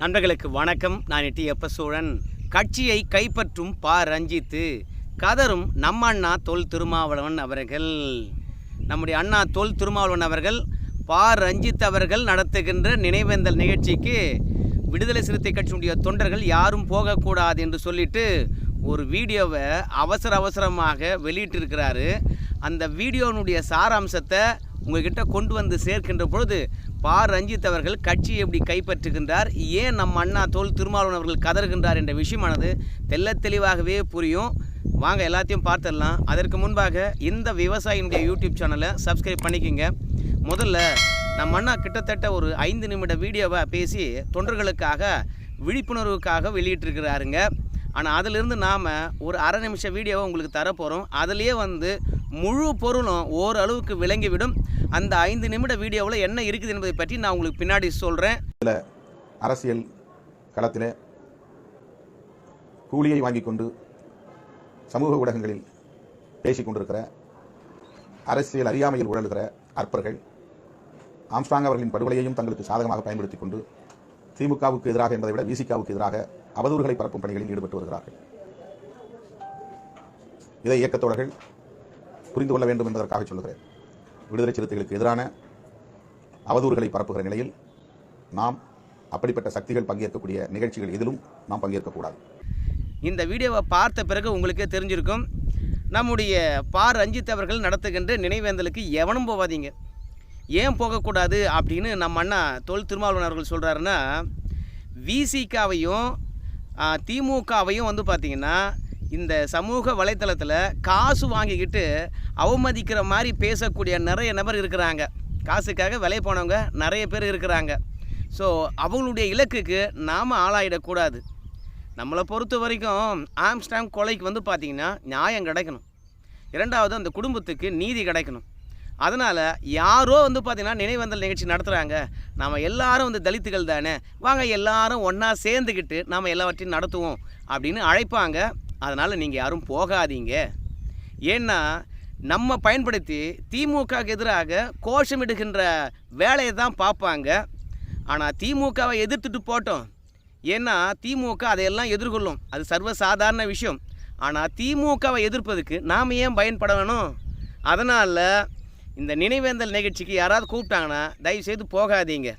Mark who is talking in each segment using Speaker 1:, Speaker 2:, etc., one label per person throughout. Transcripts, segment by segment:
Speaker 1: நண்பர்களுக்கு வணக்கம். நான் டி. எப்ப சோழன். கட்சியை கைப்பற்றும் பா. ரஞ்சித்து கதரும் நம்ம அண்ணா தொல் திருமாவளவன் அவர்கள். நம்முடைய அண்ணா தொல் திருமாவளவன் அவர்கள் பா. ரஞ்சித் அவர்கள் நடத்துகின்ற நினைவேந்தல் நிகழ்ச்சிக்கு விடுதலை சிறுத்தை கட்சியினுடைய தொண்டர்கள் யாரும் போகக்கூடாது என்று சொல்லிட்டு ஒரு வீடியோவை அவசர அவசரமாக வெளியிட்டிருக்கிறாரு. அந்த வீடியோனுடைய சாராம்சத்தை உங்ககிட்ட கொண்டு வந்து சேர்க்கின்ற பொழுது பா. ரஞ்சித் அவர்கள் கட்சியை எப்படி கைப்பற்றுகின்றார்? ஏன் நம்ம அண்ணா தோல் திருமாவளவன் அவர்கள் கதறுகின்றார் என்ற விஷயமானது தெள்ளத் தெளிவாகவே புரியும். வாங்க எல்லாத்தையும் பார்த்துடலாம். அதற்கு முன்பாக இந்த விவசாயினுடைய யூடியூப் சேனலை சப்ஸ்கிரைப் பண்ணிக்கோங்க. முதல்ல நம்ம அண்ணா கிட்டத்தட்ட ஒரு ஐந்து நிமிட வீடியோவை பேசி தொண்டர்களுக்காக விழிப்புணர்வுக்காக வெளியிட்டிருக்கிறாருங்க. ஆனால் அதிலிருந்து நாம் ஒரு அரை நிமிஷம் வீடியோவை உங்களுக்கு தரப்போகிறோம் அதுலேயே வந்து முழு பொருளும் ஓரளவுக்கு விளங்கிவிடும். அந்த ஐந்து நிமிட வீடியோவில் என்ன இருக்குது என்பதை பற்றி நான் உங்களுக்கு பின்னாடி சொல்கிறேன்
Speaker 2: அரசியல் களத்தில் கூலியை வாங்கி கொண்டு சமூக ஊடகங்களில் பேசிக் கொண்டிருக்கிற அரசியல் அறியாமையில் உழலுகிற அற்பர்கள் ஆம்ஸ்டாங் அவர்களின் படுகொலையையும் தங்களுக்கு சாதகமாக பயன்படுத்திக் கொண்டு திமுகவுக்கு எதிராக என்பதை விட விசிகாவுக்கு எதிராக அவதூறுகளை பரப்பும் பணிகளில் ஈடுபட்டு வருகிறார்கள். இதை இயக்கத்தோழர்கள் புரிந்து கொள்ள வேண்டும் என்பதற்காக சொல்லுகிறேன். விடுதலை சிறுத்தைகளுக்கு எதிரான அவதூறுகளை பரப்புகிற நிலையில் நாம் அப்படிப்பட்ட சக்திகள் பங்கேற்கக்கூடிய நிகழ்ச்சிகள் எதிலும் நாம் பங்கேற்கக்கூடாது.
Speaker 1: இந்த வீடியோவை பார்த்த பிறகு உங்களுக்கே தெரிஞ்சிருக்கும். நம்முடைய பார் ரஞ்சித் அவர்கள் நடத்துகின்ற நினைவேந்தலுக்கு எவனும் போகாதீங்க. ஏன் போகக்கூடாது அப்படின்னு நம்ம அண்ணா தொல் திருமாவளவன் அவர்கள் சொல்கிறாருன்னா விசிகாவையும் திமுகவையும் வந்து பார்த்திங்கன்னா இந்த சமூக வலைத்தளத்தில் காசு வாங்கிக்கிட்டு அவமதிக்கிற மாதிரி பேசக்கூடிய நிறைய நபர் இருக்கிறாங்க. காசுக்காக விலை போனவங்க நிறைய பேர் இருக்கிறாங்க. ஸோ அவங்களுடைய இலக்குக்கு நாம் ஆளாயிடக்கூடாது. நம்மளை பொறுத்த வரைக்கும் ஆம்ஸ்டாங் கொலைக்கு வந்து பார்த்திங்கன்னா நியாயம் கிடைக்கணும். இரண்டாவது அந்த குடும்பத்துக்கு நீதி கிடைக்கணும். அதனால் யாரோ வந்து பார்த்திங்கன்னா நினைவந்தல் நிகழ்ச்சி நடத்துகிறாங்க நாம் எல்லாரும் வந்து தலித்துகள் தானே. வாங்க எல்லாரும் ஒன்றா சேர்ந்துக்கிட்டு நாம் எல்லாவற்றையும் நடத்துவோம் அப்படின்னு அழைப்பாங்க. அதனால் நீங்கள் யாரும் போகாதீங்க. ஏன்னா நம்ம பயன்படுத்தி திமுகவுக்கு எதிராக கோஷமிடுகின்ற வேலையை தான் பார்ப்பாங்க. ஆனால் திமுகவை எதிர்த்துட்டு போட்டோம். ஏன்னா திமுக அதையெல்லாம் எதிர்கொள்ளும். அது சர்வசாதாரண விஷயம். ஆனால் திமுகவை எதிர்ப்பதுக்கு நாம் ஏன் பயன்பட வேணும்? அதனால் இந்த நினைவேந்தல் நிகழ்ச்சிக்கு யாராவது கூப்பிட்டாங்கன்னா தயவுசெய்து போகாதீங்க.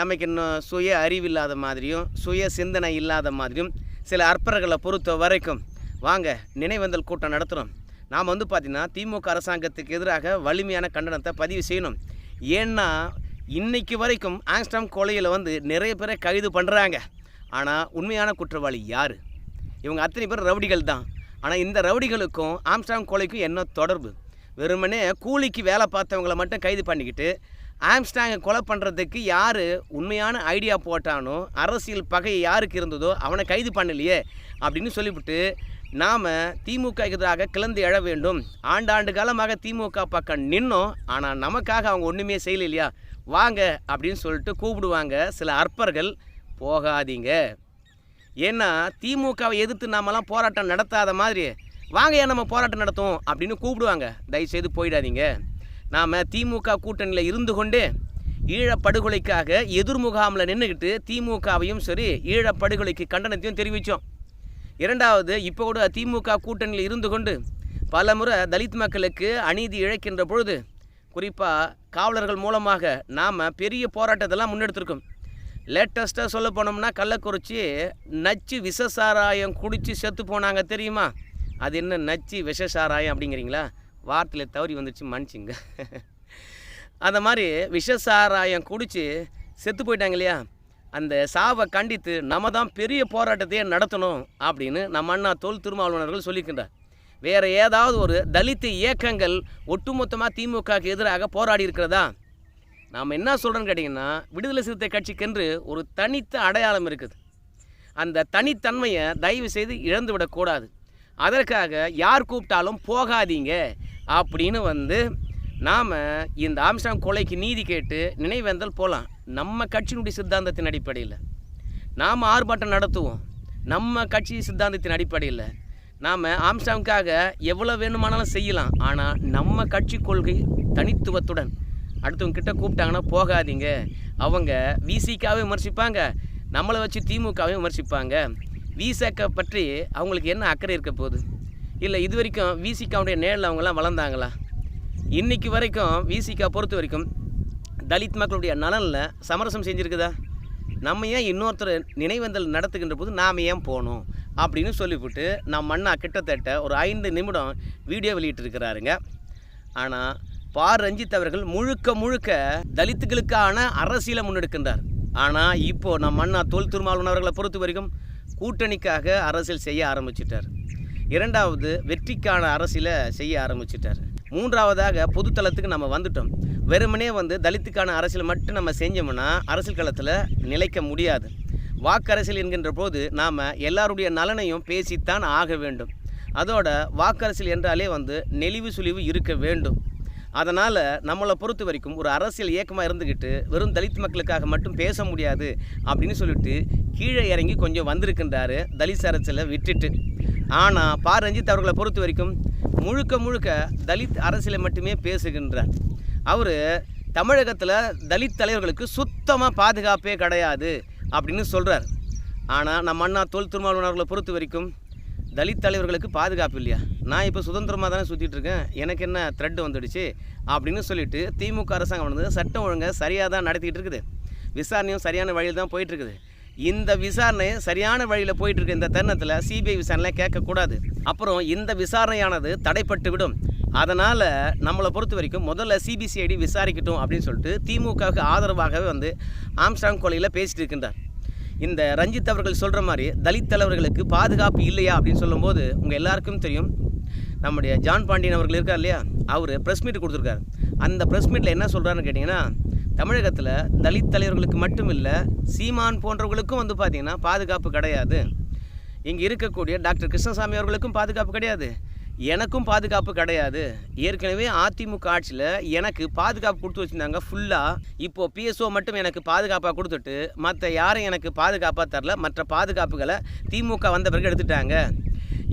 Speaker 1: நமக்கு இன்னும் சுய அறிவில்லாத மாதிரியும் சுய சிந்தனை இல்லாத மாதிரியும் சில அற்பர்களை பொறுத்த வரைக்கும். வாங்க நினைவந்தல் கூட்டம் நடத்துகிறோம் நாம் வந்து பார்த்திங்கன்னா திமுக அரசாங்கத்துக்கு எதிராக வலிமையான கண்டனத்தை பதிவு செய்யணும். ஏன்னா இன்றைக்கு வரைக்கும் ஆங்ஸ்டாம் கொலையில் வந்து நிறைய பேரை கைது பண்ணுறாங்க ஆனால் உண்மையான குற்றவாளி யார்? இவங்க அத்தனை பேர் ரவுடிகள் தான். ஆனால் இந்த ரவுடிகளுக்கும் ஆம்ஸ்டாங் கொலைக்கும் என்ன தொடர்பு? வெறுமனே கூலிக்கு வேலை பார்த்தவங்கள மட்டும் கைது பண்ணிக்கிட்டு ஆம்ஸ்டாங்கை கொலை பண்ணுறதுக்கு யார் உண்மையான ஐடியா போட்டானோ அரசியல் பகை யாருக்கு இருந்ததோ அவனை கைது பண்ணலையே அப்படின்னு சொல்லிவிட்டு நாம் திமுக எதிராக கிளந்து எழ வேண்டும். ஆண்டாண்டு காலமாக திமுக பக்கம் நின்னோம். ஆனால் நமக்காக அவங்க ஒன்றுமே செய்யலையா? வாங்க அப்படின்னு சொல்லிட்டு கூப்பிடுவாங்க சில அற்பர்கள். போகாதீங்க. ஏன்னா திமுகவை எதிர்த்து நாமெல்லாம் போராட்டம் நடத்தாத மாதிரி வாங்க ஏன் நம்ம போராட்டம் நடத்துவோம்? அப்படின்னு கூப்பிடுவாங்க. தயவுசெய்து போயிடாதீங்க. நாம் திமுக கூட்டணியில் இருந்து கொண்டு ஈழப்படுகொலைக்காக எதிர்முகாமில் நின்றுக்கிட்டு திமுகவையும் சரி ஈழப்படுகொலைக்கு கண்டனத்தையும் தெரிவித்தோம் இரண்டாவது இப்போ கூட திமுக கூட்டணியில் இருந்து கொண்டு பல முறை தலித் மக்களுக்கு அநீதி இழைக்கின்ற பொழுது குறிப்பாக காவலர்கள் மூலமாக நாம் பெரிய போராட்டத்தெல்லாம் முன்னெடுத்திருக்கோம். லேட்டஸ்ட்டாக சொல்ல போனோம்னா கள்ளக்குறிச்சி நச்சு விஷசாராயம் குடித்து செத்து போனாங்க தெரியுமா? அது என்ன நச்சு விஷசாராயம் அப்படிங்கிறீங்களா? வார்த்தையில் தவறி வந்துடுச்சு மன்னிச்சிங்க. அந்த மாதிரி விஷசாராயம் குடித்து செத்து போயிட்டாங்க இல்லையா? அந்த சாவை கண்டித்து நம்ம தான் பெரிய போராட்டத்தையே நடத்தணும் அப்படின்னு நம்ம அண்ணா தொல் திருமாவளவர்கள் சொல்லியிருக்கின்றார் வேறு ஏதாவது ஒரு தலித்து இயக்கங்கள் ஒட்டுமொத்தமாக திமுகவுக்கு எதிராக போராடி இருக்கிறதா? நாம் என்ன சொல்கிறோன்னு கேட்டிங்கன்னா விடுதலை சிறுத்தை கட்சிக்கென்று ஒரு தனித்த அடையாளம் இருக்குது. அந்த தனித்தன்மையை தயவு செய்து இழந்து விடக்கூடாது. அதற்காக யார் கூப்பிட்டாலும் போகாதீங்க அப்படின்னு வந்து நாம் இந்த ஆம்சாங் கொலைக்கு நீதி கேட்டு நினைவேந்தல் போகலாம் நம்ம கட்சியினுடைய சித்தாந்தத்தின் அடிப்படையில். நாம் ஆர்ப்பாட்டம் நடத்துவோம். நம்ம கட்சி சித்தாந்தத்தின் அடிப்படையில். நாம் ஆம்ஸ்டாங்காக எவ்வளோ வேணுமானாலும் செய்யலாம். ஆனால் நம்ம கட்சி கொள்கை தனித்துவத்துடன். அடுத்தவங்க கிட்ட கூப்பிட்டாங்கன்னா போகாதீங்க. அவங்க விசிக்காவே விமர்சிப்பாங்க. நம்மளை வச்சு திமுகவே விமர்சிப்பாங்க. விசேக்க பற்றி அவங்களுக்கு என்ன அக்கறை இருக்க போகுது? இல்லை இது வரைக்கும் விசிகாவுடைய நேரில் அவங்கெல்லாம் வளர்ந்தாங்களா? இன்றைக்கி வரைக்கும் விசிகா பொறுத்த வரைக்கும் தலித் மக்களுடைய நலனில் சமரசம் செஞ்சுருக்குதா? நம்ம ஏன் இன்னொருத்தர் நினைவந்தல் நடத்துகின்ற போது நாம் ஏன் போகணும் அப்படின்னு சொல்லிவிட்டு நம் அண்ணா கிட்டத்தட்ட ஒரு ஐந்து நிமிடம் வீடியோ வெளியிட்டிருக்கிறாருங்க. ஆனால் பா ரஞ்சித் அவர்கள் முழுக்க முழுக்க தலித்துகளுக்கான அரசியலை முன்னெடுக்கின்றார். ஆனால் இப்போது நம் அண்ணா தொல் திருமாவளவன் அவர்களை பொறுத்த வரைக்கும் கூட்டணிக்காக அரசியல் செய்ய ஆரம்பிச்சிட்டார். இரண்டாவது வெற்றிக்கான அரசியலை செய்ய ஆரம்பிச்சிட்டார். மூன்றாவதாக பொதுத்தளத்துக்கு நம்ம வந்துட்டோம். வெறுமனே வந்து தலித்துக்கான அரசியல் மட்டும் நம்ம செஞ்சோம்னா அரசியல் களத்தில் நிலைக்க முடியாது. வாக்கரசியல் என்கின்ற போது நாம் எல்லாருடைய நலனையும் பேசித்தான் ஆக வேண்டும். அதோட வாக்கரசியல் என்றாலே வந்து நெளிவு சுழிவு இருக்க வேண்டும். அதனால் நம்மளை பொறுத்த வரைக்கும் ஒரு அரசியல் இயக்கமாக இருந்துக்கிட்டு வெறும் தலித் மக்களுக்காக மட்டும் பேச முடியாது அப்படின்னு சொல்லிட்டு கீழே இறங்கி கொஞ்சம் வந்திருக்கின்றாரு தலித் அரசியலை விட்டுட்டு. ஆனால் பா ரஞ்சித் அவர்களை பொறுத்த வரைக்கும் முழுக்க முழுக்க தலித் அரசியலை மட்டுமே பேசுகின்றார். அவர் தமிழகத்தில் தலித் தலைவர்களுக்கு சுத்தமாக பாதுகாப்பே கிடையாது அப்படின்னு சொல்கிறார் ஆனால் நம்ம அண்ணா தொல் திருமாவளவர்களை பொறுத்த வரைக்கும் தலித் தலைவர்களுக்கு பாதுகாப்பு இல்லையா? நான் இப்போ சுதந்திரமாக தானே சுற்றிட்டு இருக்கேன். எனக்கு என்ன த்ரெட் வந்துடுச்சு? அப்படின்னு சொல்லிட்டு திமுக அரசாங்கம் வந்து சட்டம் ஒழுங்கை சரியாக தான் நடத்திக்கிட்டு இருக்குது. விசாரணையும் சரியான வழியில் தான் போயிட்டுருக்குது இந்த விசாரணை சரியான வழியில் போயிட்டு இருக்க இந்த தருணத்தில் சிபிஐ விசாரணை கேட்கக்கூடாது. அப்புறம் இந்த விசாரணையானது தடைப்பட்டு விடும் அதனால் நம்மளை பொறுத்த வரைக்கும் முதல்ல சிபிசிஐடி விசாரிக்கட்டும் அப்படின்னு சொல்லிட்டு திமுகவுக்கு ஆதரவாகவே வந்து ஆம்ஸ்டாங் கொலையில் பேசிட்டு இருக்கின்றார். இந்த ரஞ்சித் அவர்கள் சொல்கிற மாதிரி தலித் தலைவர்களுக்கு பாதுகாப்பு இல்லையா அப்படின்னு சொல்லும்போது உங்கள் எல்லாருக்கும் தெரியும். நம்முடைய ஜான் பாண்டியன் அவர்கள் இருக்கார் இல்லையா? அவர் ப்ரெஸ் மீட் கொடுத்துருக்காரு. அந்த ப்ரெஸ் மீட்டில் என்ன சொல்கிறாருன்னு கேட்டிங்கன்னா தமிழகத்தில் தலித் தலைவர்களுக்கு மட்டும் இல்லை சீமான் போன்றவர்களுக்கும் வந்து பார்த்திங்கன்னா பாதுகாப்பு கிடையாது. இங்கே இருக்கக்கூடிய டாக்டர் கிருஷ்ணசாமி அவர்களுக்கும் பாதுகாப்பு கிடையாது. எனக்கும் பாதுகாப்பு கிடையாது. ஏற்கனவே அதிமுக ஆட்சியில் எனக்கு பாதுகாப்பு கொடுத்து வச்சுருந்தாங்க ஃபுல்லாக இப்போது பிஎஸ்ஓ மட்டும் எனக்கு பாதுகாப்பாக கொடுத்துட்டு மற்ற யாரும் எனக்கு பாதுகாப்பாக தரல. மற்ற பாதுகாப்புகளை திமுக வந்த பிறகு எடுத்துட்டாங்க.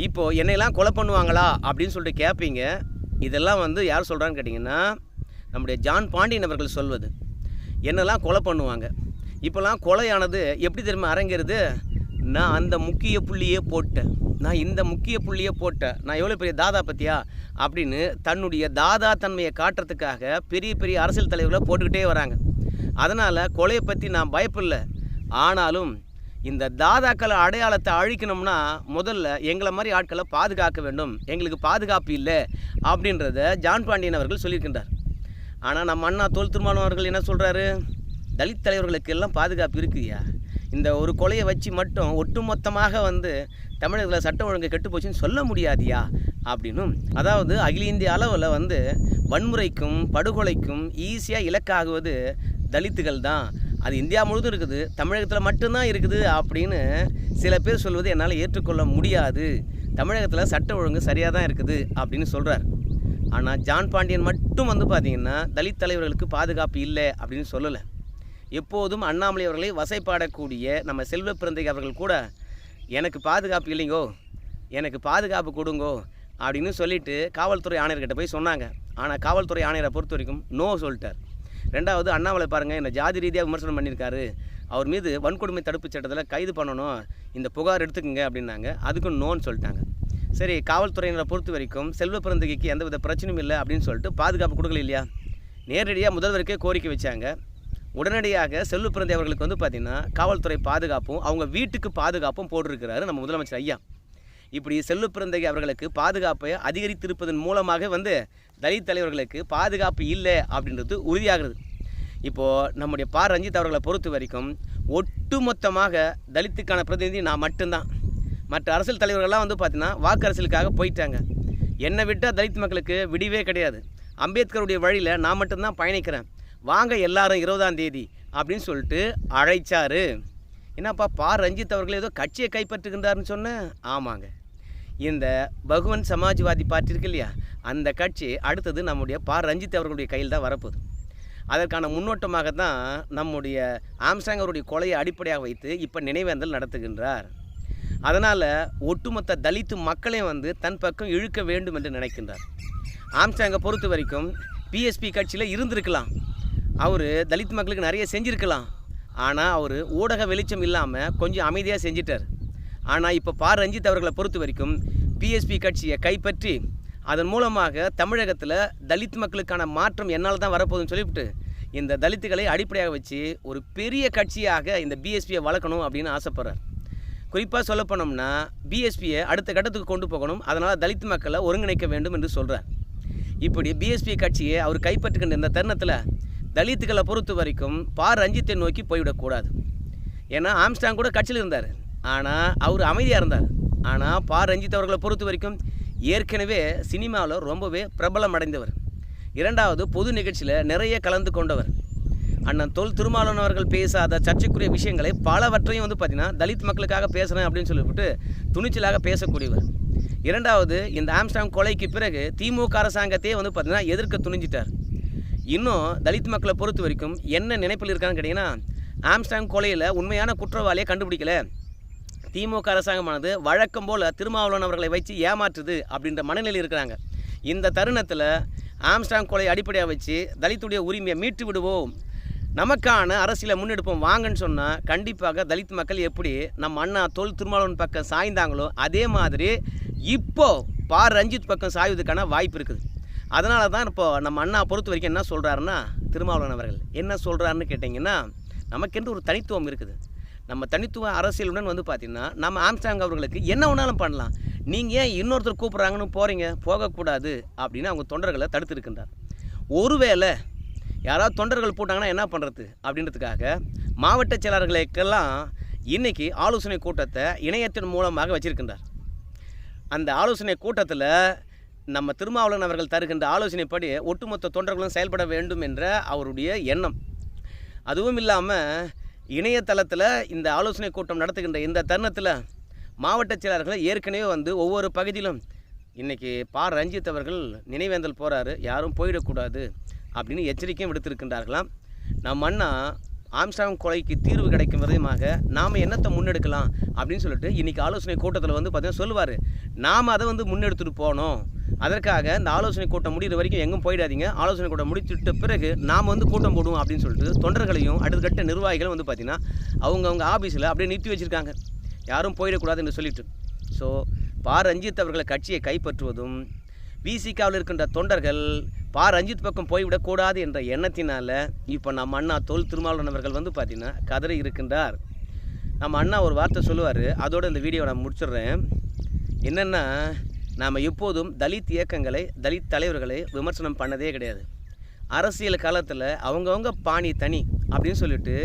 Speaker 1: இப்போது என்னையெல்லாம் கொலை பண்ணுவாங்களா அப்படின்னு சொல்லிட்டு கேட்பீங்க இதெல்லாம் வந்து யார் சொல்கிறான்னு கேட்டிங்கன்னா நம்முடைய ஜான் பாண்டியன் அவர்கள் சொல்வது. என்னெல்லாம் கொலை பண்ணுவாங்க? இப்போல்லாம் கொலையானது எப்படி தெரியுமா அரங்கிறது? நான் அந்த முக்கிய புள்ளியே போட்டேன். நான் இந்த முக்கிய புள்ளியே போட்டேன். நான் எவ்வளோ பெரிய தாதா பற்றியா அப்படின்னு தன்னுடைய தாதா தன்மையை காட்டுறதுக்காக பெரிய பெரிய அரசியல் தலைவர்களை போட்டுக்கிட்டே வராங்க. அதனால் கொலையை பற்றி நான் பயப்பில்லை. ஆனாலும் இந்த தாதாக்களை அடையாளத்தை அழிக்கணும்னா முதல்ல எங்களை மாதிரி ஆட்களை பாதுகாக்க வேண்டும். எங்களுக்கு பாதுகாப்பு இல்லை அப்படின்றத ஜான் பாண்டியன் அவர்கள் சொல்லியிருக்கின்றார். ஆனால் நம்ம அண்ணா தோல் திருமாவளவன் அவர்கள் என்ன சொல்கிறாரு தலித் தலைவர்களுக்கு எல்லாம் பாதுகாப்பு இருக்குயா இந்த ஒரு கொலையை வச்சு மட்டும் ஒட்டுமொத்தமாக வந்து தமிழகத்தில் சட்டம் ஒழுங்கு கெட்டு போச்சுன்னு சொல்ல முடியாதியா? அப்படின்னும். அதாவது அகில இந்திய அளவில் வந்து வன்முறைக்கும் படுகொலைக்கும் ஈஸியாக இலக்காகுவது தலித்துகள் தான். அது இந்தியா முழுதும் இருக்குது. தமிழகத்தில் மட்டும்தான் இருக்குது அப்படின்னு சில பேர் சொல்வது என்னால் ஏற்றுக்கொள்ள முடியாது. தமிழகத்தில் சட்ட ஒழுங்கு சரியாக தான் இருக்குது அப்படின்னு சொல்கிறார் ஆனால் ஜான் பாண்டியன் மட்டும் வந்து பார்த்திங்கன்னா தலித் தலைவர்களுக்கு பாதுகாப்பு இல்லை அப்படின்னு சொல்லலை. எப்போதும் அண்ணாமலை அவர்களை வசைப்பாடக்கூடிய நம்ம செல்வ பிறந்தை அவர்கள் கூட எனக்கு பாதுகாப்பு இல்லைங்கோ எனக்கு பாதுகாப்பு கொடுங்கோ அப்படின்னு சொல்லிட்டு காவல்துறை ஆணையர்கிட்ட போய் சொன்னாங்க. ஆனால் காவல்துறை ஆணையரை பொறுத்த வரைக்கும் நோ சொல்லிட்டார். ரெண்டாவது அண்ணாமலை பாருங்கள் என்னை ஜாதி ரீதியாக விமர்சனம் பண்ணியிருக்காரு. அவர் மீது வன்கொடுமை தடுப்புச் சட்டத்தில் கைது பண்ணணும் இந்த புகார் எடுத்துக்கோங்க அப்படின்னாங்க. அதுக்கும் நோன்னு சொல்லிட்டாங்க. சரி காவல்துறையினரை பொறுத்த வரைக்கும் செல்வ பிறந்தகைக்கு எந்தவித பிரச்சனையும் இல்லை அப்படின்னு சொல்லிட்டு பாதுகாப்பு கொடுக்கல இல்லையா? நேரடியாக முதல்வருக்கே கோரிக்கை வச்சாங்க. உடனடியாக செல்வ பிறந்தை அவர்களுக்கு வந்து பார்த்திங்கன்னா காவல்துறை பாதுகாப்பும் அவங்க வீட்டுக்கு பாதுகாப்பும் போட்டிருக்கிறாரு நம்ம முதலமைச்சர் ஐயா. இப்படி செல்வ பிறந்தகை அவர்களுக்கு பாதுகாப்பை அதிகரித்திருப்பதன் மூலமாக வந்து தலித் தலைவர்களுக்கு பாதுகாப்பு இல்லை அப்படின்றது உறுதியாகிறது. இப்போது நம்முடைய பா. ரஞ்சித் அவர்களை பொறுத்த வரைக்கும் ஒட்டுமொத்தமாக தலித்துக்கான பிரதிநிதி நான் மட்டும்தான். மற்ற அரசியல் தலைவர்கள்லாம் வந்து பார்த்தீங்கன்னா வாக்கு அரசியலுக்காக போயிட்டாங்க. என்னை விட்டால் தலித் மக்களுக்கு விடிவே கிடையாது. அம்பேத்கருடைய வழியில் நான் மட்டும்தான் பயணிக்கிறேன். வாங்க எல்லாரும் இருபதாம் தேதி அப்படின்னு சொல்லிட்டு அழைச்சாரு. என்னப்பா பா ரஞ்சித் அவர்கள் ஏதோ கட்சியை கைப்பற்றுகின்றாருன்னு சொன்னேன். ஆமாங்க. இந்த பகுவன் சமாஜ்வாதி பார்ட்டி இருக்கு இல்லையா? அந்த கட்சி அடுத்தது நம்முடைய பா ரஞ்சித் அவர்களுடைய கையில் தான் வரப்போகுது. அதற்கான முன்னோட்டமாக தான் நம்முடைய ஆம்சாங் அவருடைய கொலையை அடிப்படையாக வைத்து இப்போ நினைவேந்தல் நடத்துகின்றார். அதனால் ஒட்டுமொத்த தலித்து மக்களையும் வந்து தன் பக்கம் இழுக்க வேண்டும் என்று நினைக்கின்றார். ஆம்சாங்கை பொறுத்த வரைக்கும் பிஎஸ்பி கட்சியில் இருந்திருக்கலாம். அவர் தலித் மக்களுக்கு நிறைய செஞ்சுருக்கலாம். ஆனால் அவர் ஊடக வெளிச்சம் இல்லாமல் கொஞ்சம் அமைதியாக செஞ்சிட்டார். ஆனால் இப்போ பா. ரஞ்சித் அவர்களை பொறுத்த வரைக்கும் பிஎஸ்பி கட்சியை கைப்பற்றி அதன் மூலமாக தமிழகத்தில் தலித் மக்களுக்கான மாற்றம் என்னால் தான் வரப்போகுதுன்னு சொல்லிவிட்டு இந்த தலித்துகளை அடிப்படையாக வச்சு ஒரு பெரிய கட்சியாக இந்த பிஎஸ்பியை வளர்க்கணும் அப்படின்னு ஆசைப்படுறார். குறிப்பாக சொல்ல போனோம்னா பிஎஸ்பியை அடுத்த கட்டத்துக்கு கொண்டு போகணும். அதனால் தலித் மக்களை ஒருங்கிணைக்க வேண்டும் என்று சொல்கிறார் இப்படி பிஎஸ்பி கட்சியை அவர் கைப்பற்றுகின்ற இந்த தருணத்தில் தலித்துக்களை பொறுத்த வரைக்கும் பா. ரஞ்சித்தை நோக்கி போய்விடக்கூடாது ஏன்னா ஆம்ஸ்டாங் கூட கட்சியில் இருந்தார். ஆனால் அவர் அமைதியாக இருந்தார். ஆனால் பா. ரஞ்சித் அவர்களை பொறுத்த வரைக்கும் ஏற்கனவே சினிமாவில் ரொம்பவே பிரபலம் அடைந்தவர். இரண்டாவது பொது நிகழ்ச்சியில் நிறைய கலந்து கொண்டவர். அண்ணன் தொல் திருமாவளவன் அவர்கள் பேசாத சர்ச்சைக்குரிய விஷயங்களை பலவற்றையும் வந்து பார்த்தீங்கன்னா தலித் மக்களுக்காக பேசுகிறேன் அப்படின்னு சொல்லிவிட்டு துணிச்சலாக பேசக்கூடியவர். இரண்டாவது இந்த ஆம்ஸ்டாங் கொலைக்கு பிறகு திமுக அரசாங்கத்தையே வந்து பார்த்தீங்கன்னா எதிர்க்க துணிஞ்சிட்டார். இன்னும் தலித் மக்களை பொறுத்த வரைக்கும் என்ன நினைப்பில் இருக்கான்னு கேட்டிங்கன்னா ஆம்ஸ்டாங் கொலையில் உண்மையான குற்றவாளியை கண்டுபிடிக்கல. திமுக அரசாங்கமானது வழக்கம் போல் திருமாவளவன் அவர்களை வச்சு ஏமாற்றுது அப்படின்ற மனநிலையில் இருக்கிறாங்க. இந்த தருணத்தில் ஆம்ஸ்டாங் கொலை அடிப்படையாக வச்சு தலித்துடைய உரிமையை மீட்டு விடுவோம் நமக்கான அரசியலை முன்னெடுப்போம் வாங்கன்னு சொன்னால் கண்டிப்பாக தலித் மக்கள் எப்படி நம்ம அண்ணா தொல் திருமாவளவன் பக்கம் சாய்ந்தாங்களோ அதே மாதிரி இப்போது பா. ரஞ்சித் பக்கம் சாய்வதற்கான வாய்ப்பு இருக்குது. அதனால தான் இப்போது நம்ம அண்ணா பொறுத்த வரைக்கும் என்ன சொல்கிறாருன்னா திருமாவளவன் அவர்கள் என்ன சொல்கிறாருன்னு கேட்டிங்கன்னா நமக்கென்று ஒரு தனித்துவம் இருக்குது. நம்ம தனித்துவ அரசியலுடன் வந்து பார்த்திங்கன்னா நம்ம ஆம்ஸ்டாங் அவர்களுக்கு என்ன வேணாலும் பண்ணலாம். நீங்கள் ஏன் இன்னொருத்தர் கூப்பிட்றாங்கன்னு போகிறீங்க போகக்கூடாது அப்படின்னு அவங்க தொண்டர்களை தடுத்திருக்கின்றார். ஒருவேளை யாராவது தொண்டர்கள் போட்டாங்கன்னா என்ன பண்ணுறது அப்படின்றதுக்காக மாவட்ட செயலாளர்களுக்கெல்லாம் இன்றைக்கி ஆலோசனை கூட்டத்தை இணையத்தின் மூலமாக வச்சுருக்கின்றார். அந்த ஆலோசனை கூட்டத்தில் நம்ம திருமாவளவன் அவர்கள் தருகின்ற ஆலோசனைப்படி ஒட்டுமொத்த தொண்டர்களும் செயல்பட வேண்டும் என்ற அவருடைய எண்ணம். அதுவும் இல்லாமல் இணையதளத்தில் இந்த ஆலோசனை கூட்டம் நடத்துகின்ற இந்த தருணத்தில் மாவட்ட செயலாளர்கள் ஏற்கனவே வந்து ஒவ்வொரு பகுதியிலும் இன்றைக்கி பா. ரஞ்சித் அவர்கள் நினைவேந்தல் போகிறாரு யாரும் போயிடக்கூடாது. அப்படின்னு எச்சரிக்கையும் விடுத்திருக்கின்றார்களாம். நம் அண்ணா ஆம்ஸ்டாங் கொலைக்கு தீர்வு கிடைக்கும் விதமாக நாம் என்னத்தை முன்னெடுக்கலாம் அப்படின்னு சொல்லிட்டு இன்றைக்கி ஆலோசனை கூட்டத்தில் வந்து பார்த்தீங்கன்னா சொல்லுவார். நாம் அதை வந்து முன்னெடுத்துட்டு போனோம். அதற்காக இந்த ஆலோசனை கூட்டம் முடிகிற வரைக்கும் எங்கும் போயிடாதீங்க. ஆலோசனை கூட்டம் முடிச்சுட்ட பிறகு நாம் வந்து கூட்டம் போடுவோம் அப்படின்னு சொல்லிட்டு தொண்டர்களையும் அடுத்தக்கட்ட நிர்வாகிகளும் வந்து பார்த்திங்கன்னா அவங்கவுங்க ஆஃபீஸில் அப்படியே நிறுத்தி வச்சுருக்காங்க. யாரும் போயிடக்கூடாதுன்னு சொல்லிட்டு. ஸோ பா ரஞ்சித் அவர்களை கட்சியை கைப்பற்றுவதும் விசிகாவில் இருக்கின்ற தொண்டர்கள் பா ரஞ்சித் பக்கம் போய்விடக்கூடாது என்ற எண்ணத்தினால இப்போ நம்ம அண்ணா தொல் திருமாவளவன் அவர்கள் வந்து பார்த்திங்கன்னா கதறி இருக்கின்றார். நம்ம அண்ணா ஒரு வார்த்தை சொல்லுவார். அதோட இந்த வீடியோவை நான் முடிச்சிடுறேன். என்னென்னா நாம் எப்போதும் தலித் இயக்கங்களை தலித் தலைவர்களை விமர்சனம் பண்ணதே கிடையாது. அரசியல் காலத்தில் அவங்கவுங்க பாணி தனி அப்படின்னு சொல்லிட்டு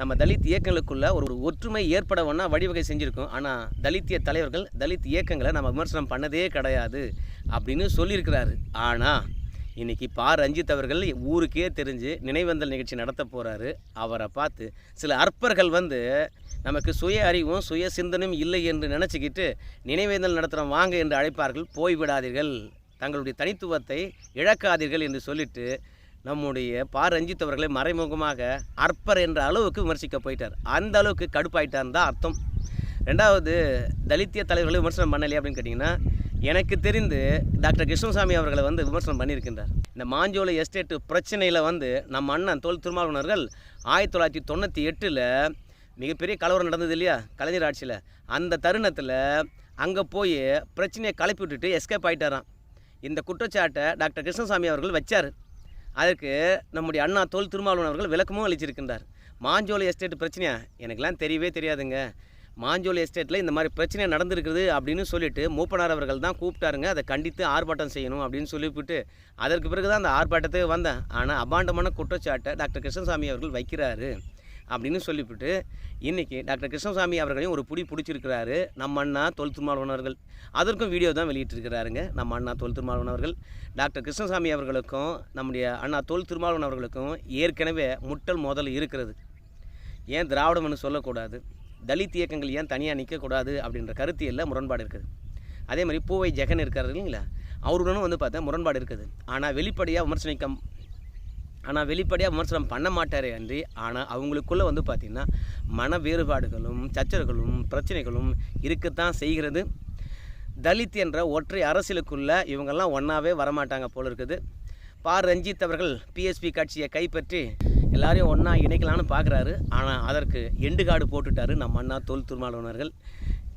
Speaker 1: நம்ம தலித் இயக்கங்களுக்குள்ள ஒரு ஒரு ஒற்றுமை ஏற்பட ஒன்றா வழிவகை செஞ்சுருக்கோம். ஆனால் தலித்திய தலைவர்கள் தலித் இயக்கங்களை நம்ம விமர்சனம் பண்ணதே கிடையாது அப்படின்னு சொல்லியிருக்கிறாரு. ஆனால் இன்றைக்கி பா. ரஞ்சித் அவர்கள் ஊருக்கே தெரிஞ்சு நினைவந்தல் நிகழ்ச்சி நடத்த போகிறாரு அவரை பார்த்து சில அற்பர்கள் வந்து நமக்கு சுய அறிவும் சுய சிந்தனையும் இல்லை என்று நினச்சிக்கிட்டு நினைவேந்தல் நடத்துகிறோம் வாங்க என்று அழைப்பார்கள். போய்விடாதீர்கள். தங்களுடைய தனித்துவத்தை இழக்காதீர்கள் என்று சொல்லிட்டு நம்முடைய பா. ரஞ்சித் அவர்களை மறைமுகமாக அற்பர் என்ற அளவுக்கு விமர்சிக்க போயிட்டார். அந்த அளவுக்கு கடுப்பாயிட்டார் தான் அர்த்தம். ரெண்டாவது தலித்திய தலைவர்களை விமர்சனம் பண்ணலையே அப்படின்னு கேட்டிங்கன்னா எனக்கு தெரிந்து டாக்டர் கிருஷ்ணசாமி அவர்களை வந்து விமர்சனம் பண்ணியிருக்கின்றார். இந்த மாஞ்சோலை எஸ்டேட்டு பிரச்சனையில் வந்து நம்ம அண்ணன் தொல் திருமாவளவர்கள் ஆயிரத்தி தொள்ளாயிரத்தி தொண்ணூற்றி எட்டில் மிகப்பெரிய கலவரம் நடந்தது இல்லையா? கலைஞர் ஆட்சியில். அந்த தருணத்தில் அங்கே போய் பிரச்சனையை கிளப்பி விட்டுட்டு எஸ்கேப் ஆகிட்டாரான் இந்த குற்றச்சாட்டை டாக்டர் கிருஷ்ணசாமி அவர்கள் வச்சார். அதற்கு நம்முடைய அண்ணா தொல் திருமாவளவன் அவர்கள் விளக்கமும் அளிச்சிருக்கின்றார். மாஞ்சோலை எஸ்டேட் பிரச்சனையா? எனக்கெல்லாம் தெரியவே தெரியாதுங்க. மாஞ்சோலை எஸ்டேட்டில் இந்த மாதிரி பிரச்சனை நடந்திருக்குது அப்படின்னு சொல்லிட்டு மூப்பனார் அவர்கள் தான் கூப்பிட்டாருங்க. அதை கண்டித்து ஆர்ப்பாட்டம் செய்யணும் அப்படின்னு சொல்லிவிட்டு அதற்கு பிறகு தான் அந்த ஆர்ப்பாட்டத்துக்கு வந்தேன். ஆனால் அபாண்டமான குற்றச்சாட்டை டாக்டர் கிருஷ்ணசாமி அவர்கள் வைக்கிறாரு அப்படின்னு சொல்லிவிட்டு இன்றைக்கி டாக்டர் கிருஷ்ணசாமி அவர்களையும் ஒரு புடி பிடிச்சிருக்கிறாரு நம்ம அண்ணா தொல் திருமாவளவன் அதற்கும் வீடியோ தான் வெளியிட்டிருக்கிறாருங்க. நம்ம அண்ணா தொல் திருமாவளவன் டாக்டர் கிருஷ்ணசாமி அவர்களுக்கும் நம்முடைய அண்ணா தொல் திருமாவளவன் அவர்களுக்கும் ஏற்கனவே முட்டல் முதல் இருக்கிறது. ஏன் திராவிடம்னு சொல்லக்கூடாது? தலித் இயக்கங்கள் ஏன் தனியாக நிற்கக்கூடாது அப்படின்ற கருத்தியல்ல முரண்பாடு இருக்குது. அதே மாதிரி பூவை ஜெகன் இருக்கார் இல்லைங்களா? அவருடனும் வந்து பார்த்தா முரண்பாடு இருக்குது. ஆனால் வெளிப்படையாக விமர்சனிக்க ஆனால் வெளிப்படையாக விமர்சனம் பண்ண மாட்டாரே அன்றி ஆனால் அவங்களுக்குள்ளே வந்து பார்த்திங்கன்னா மன வேறுபாடுகளும் சச்சரவுகளும் பிரச்சனைகளும் இருக்கத்தான் செய்கிறது. தலித் என்ற ஒற்றை அரசியலுக்குள்ளே இவங்கெல்லாம் ஒன்றாவே வரமாட்டாங்க போல இருக்குது. பா ரஞ்சித் அவர்கள் பிஎஸ்பி கட்சியை கைப்பற்றி எல்லாரையும் ஒன்றா இணைக்கலான்னு பார்க்குறாரு ஆனால் அதற்கு எண்டு காடு போட்டுட்டாரு நம்ம அண்ணா தொல் துர்மாளவனர்கள்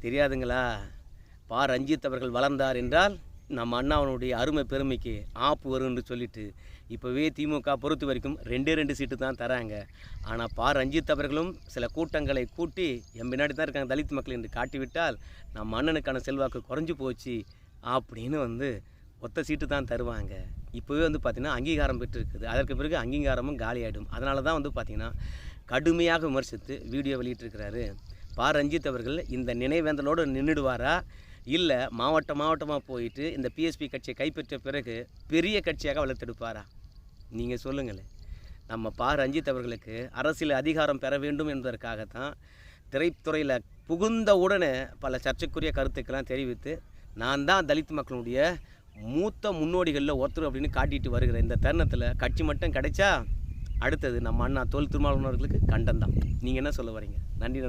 Speaker 1: தெரியாதுங்களா? பா ரஞ்சித் அவர்கள் வளர்ந்தார் என்றால் நம்ம அண்ணாவனுடைய அருமை பெருமைக்கு ஆப்பு வரும்னு சொல்லிட்டு இப்போவே திமுக பொறுத்த வரைக்கும் ரெண்டே ரெண்டு சீட்டு தான் தராங்க. ஆனால் பா ரஞ்சித் அவர்களும் சில கூட்டங்களை கூட்டி என் பின்னாடி தான் இருக்காங்க தலித் மக்கள் என்று காட்டிவிட்டால் நம்ம அண்ணனுக்கான செல்வாக்கு குறைஞ்சு போச்சு அப்படின்னு வந்து ஒத்த சீட்டு தான் தருவாங்க. இப்போவே வந்து பார்த்திங்கன்னா அங்கீகாரம் பெற்றிருக்குது. அதற்கு பிறகு அங்கீகாரமும் காலியாகிடும் அதனால தான் வந்து பார்த்திங்கன்னா கடுமையாக விமர்சித்து வீடியோ வெளியிட்டிருக்கிறாரு. பா. ரஞ்சித் அவர்கள் இந்த நினைவேந்தலோடு நின்றுடுவாரா இல்லை மாவட்ட மாவட்டமாக போயிட்டு இந்த பிஎஸ்பி கட்சியை கைப்பற்றிய பிறகு பெரிய கட்சியாக வளர்த்தெடுப்பாரா? நீங்கள் சொல்லுங்களேன். நம்ம பா. ரஞ்சித் அவர்களுக்கு அரசியல் அதிகாரம் பெற வேண்டும் என்பதற்காகத்தான் திரைத்துறையில் புகுந்த உடனே பல சர்ச்சைக்குரிய கருத்துக்கெல்லாம் தெரிவித்து நான் தான் தலித் மக்களுடைய மூத்த முன்னோடிகளில் ஒருத்தர் அப்படின்னு காட்டிட்டு வருகிற இந்த தருணத்தில் கட்சி மட்டும் கிடைச்சா அடுத்தது நம்ம அண்ணா தோல் திருமாவளவர்களுக்கு கண்டம் தான் நீங்கள் என்ன சொல்ல வரீங்க? நன்றி.